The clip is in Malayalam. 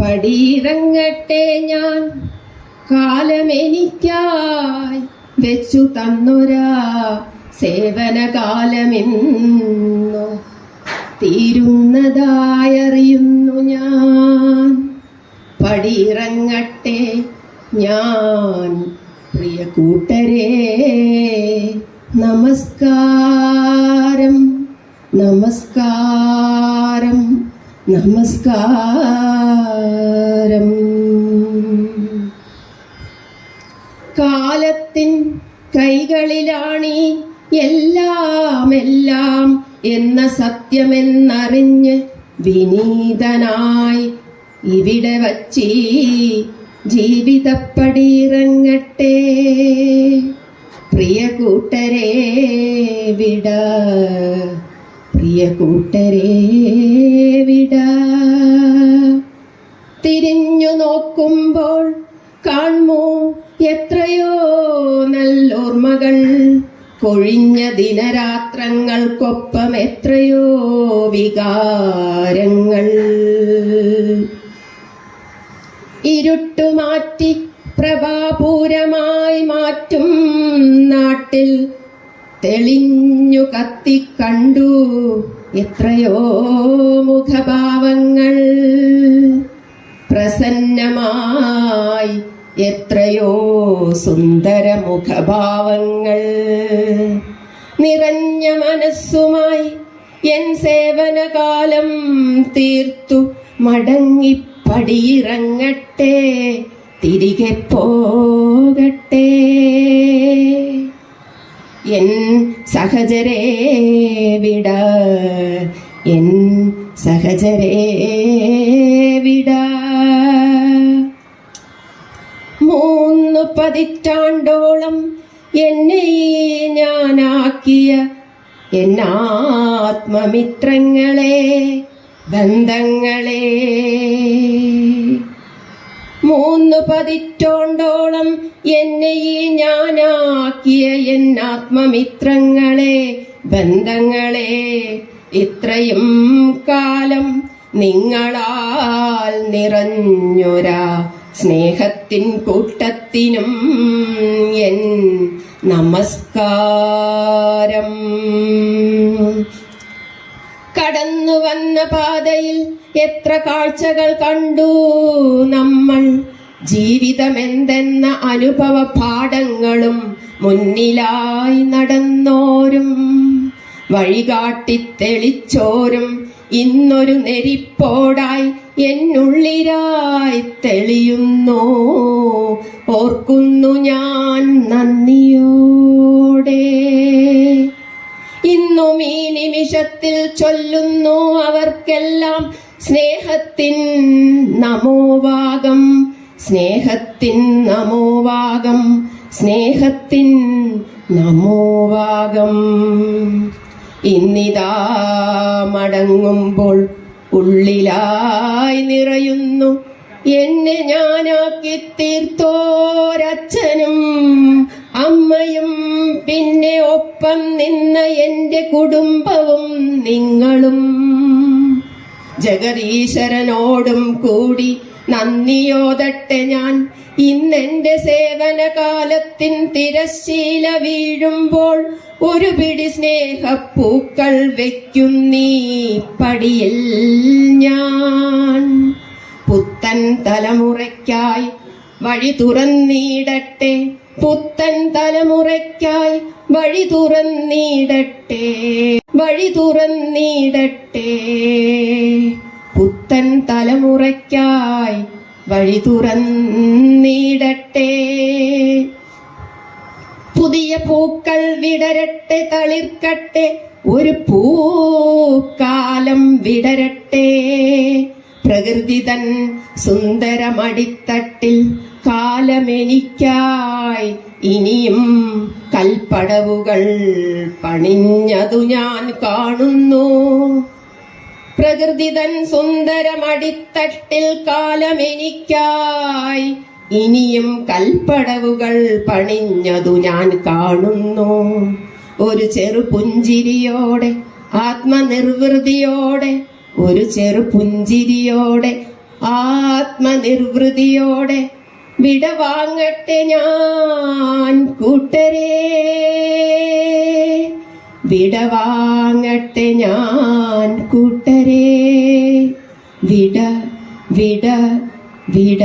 പടിയിറങ്ങട്ടെ ഞാൻ. കാലമെനിക്കായി വെച്ചു തന്നൊരാ സേവനകാലമെന്നു തീരുന്നതായറിയുന്നു ഞാൻ. പടിയിറങ്ങട്ടെ ഞാൻ പ്രിയ കൂട്ടരെ. നമസ്കാരം നമസ്കാരം നമസ്കാരം. എല്ലാം എല്ലാം എന്ന സത്യമെന്നറിഞ്ഞ് വിനീതനായി ഇവിടെ വച്ചീ ജീവിതപ്പടിയിറങ്ങട്ടെ പ്രിയ കൂട്ടരെ വിട പ്രിയ കൂട്ടരെ വിട. തിരിഞ്ഞു നോക്കുമ്പോൾ കാൺമോ എത്രയോ നല്ലോർമ്മകൾ. കൊഴിഞ്ഞ ദിനരാത്രങ്ങൾക്കൊപ്പം എത്രയോ വികാരങ്ങൾ. ഇരുട്ടുമാറ്റി പ്രഭാപൂരമായി മാറ്റും നാട്ടിൽ തെളിഞ്ഞു കത്തി കണ്ടു എത്രയോ മുഖഭാവങ്ങൾ പ്രസന്നമായി എത്രയോ സുന്ദര മുഖഭാവങ്ങൾ. നിറഞ്ഞ മനസ്സുമായി എൻ സേവനകാലം തീർത്തു. മടങ്ങിപ്പടിയിറങ്ങട്ടെ തിരികെ പോകട്ടെ. എൻ സഹചരേ വിട എൻ സഹചരേ വിട. മൂന്ന് പതിറ്റാണ്ടോളം എന്നെ ഞാനാക്കിയ എന്നാത്മമിത്രങ്ങളെ ബന്ധങ്ങളെ. മൂന്ന് പതിറ്റോണ്ടോളം എന്നെ ഞാനാക്കിയ എന്നാത്മമിത്രങ്ങളെ ബന്ധങ്ങളെ. ഇത്രയും കാലം നിങ്ങളാൽ നിറഞ്ഞൊരാ സ്നേഹത്തിൻ കൂട്ടത്തിനും എൻ നമസ്കാരം. കടന്നു വന്ന പാതയിൽ എത്ര കാഴ്ചകൾ കണ്ടു നമ്മൾ. ജീവിതമെന്തെന്ന അനുഭവ പാഠങ്ങളും മുന്നിലായി നടന്നോരും. വഴികാട്ടി തെളിച്ചോരും ഇന്നൊരു നെരിപ്പോടായി എന്നുള്ളിരായി തെളിയുന്നു. ഓർക്കുന്നു ഞാൻ നന്ദിയോടെ. ഇന്നും ഈ നിമിഷത്തിൽ ചൊല്ലുന്നു അവർക്കെല്ലാം സ്നേഹത്തിൻ നമോവാകം സ്നേഹത്തിൻ നമോവാകം സ്നേഹത്തിൻ നമോവാകം ഇന്നിതാ മടങ്ങുമ്പോൾ ഉള്ളിലായി നിറയുന്നു. എന്നെ ഞാനാക്കി തീർത്തോരച്ഛനും അമ്മയും പിന്നെ ഒപ്പം നിന്ന എന്റെ കുടുംബവും നിങ്ങളും. ജഗദീശ്വരനോടും കൂടി നന്ദിയോതട്ടെ ഞാൻ. ഇന്നെന്റെ സേവനകാലത്തിൻ തിരശീല വീഴുമ്പോൾ ഒരു പിടി സ്നേഹപ്പൂക്കൾ വെക്കുന്നീ പടിയിൽ ഞാൻ. പുത്തൻ തലമുറയ്ക്കായി വഴി തുറന്നിടട്ടെ പുത്തൻ തലമുറയ്ക്കായി വഴി തുറന്നിടട്ടെ വഴി തുറന്നിടട്ടെ. പുത്തൻ തലമുറയ്ക്കായി വഴി തുറന്നിടട്ടെ. പുതിയ പൂക്കൾ വിടരട്ടെ തളിർക്കട്ടെ. ഒരു പൂക്കാലം വിടരട്ടെ. പ്രകൃതി തൻ സുന്ദരമടിത്തട്ടിൽ കാലമെനിക്കായി ഇനിയും കൽപ്പടവുകൾ പണിഞ്ഞതു ഞാൻ കാണുന്നു. പ്രകൃതി തൻ സുന്ദരമടിത്തട്ടിൽ കാലമെനിക്കായി. ഇനിയും കൽപ്പടവുകൾ പണിഞ്ഞതു ഞാൻ കാണുന്നു. ഒരു ചെറു പുഞ്ചിരിയോടെ ആത്മനിർവൃതിയോടെ ഒരു ചെറു പുഞ്ചിരിയോടെ ആത്മനിർവൃതിയോടെ വിടവാങ്ങട്ടെ ഞാൻ കൂട്ടരെ. വിടവാങ്ങട്ടെ ഞാൻ കൂട്ടരെ. വിട വിട വിട.